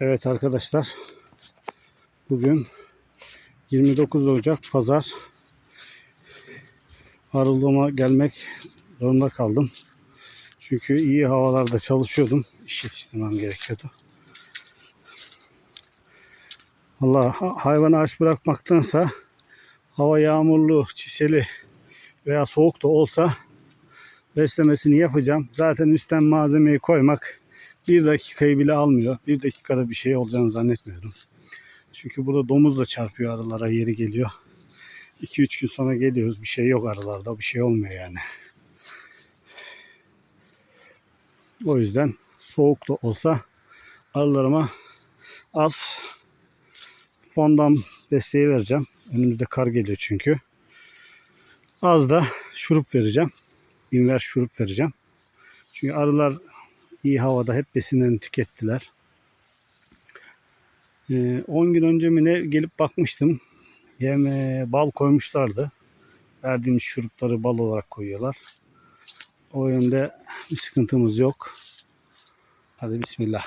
Evet arkadaşlar. Bugün 29 Ocak Pazar. Arıldığıma gelmek zorunda kaldım. Çünkü iyi havalarda çalışıyordum. İş yetiştirmem gerekiyordu. Allah hayvanı aç bırakmaktansa hava yağmurlu, çiseli veya soğuk da olsa beslemesini yapacağım. Zaten üstten malzemeyi koymak bir dakikayı bile almıyor. Bir dakikada bir şey olacağını zannetmiyorum. Çünkü burada domuz da çarpıyor arılara yeri geliyor. 2-3 gün sonra geliyoruz. Bir şey yok arılarda. Bir şey olmuyor yani. O yüzden soğuk da olsa arılarıma az fondan desteği vereceğim. Önümüzde kar geliyor çünkü. Az da şurup vereceğim. İnver şurup vereceğim. Çünkü arılar iyi havada hep besinlerini tükettiler. Ee, 10 gün önce mi ne gelip bakmıştım. Yeme bal koymuşlardı. Verdiğimiz şurupları bal olarak koyuyorlar. O yönde bir sıkıntımız yok. Hadi bismillah.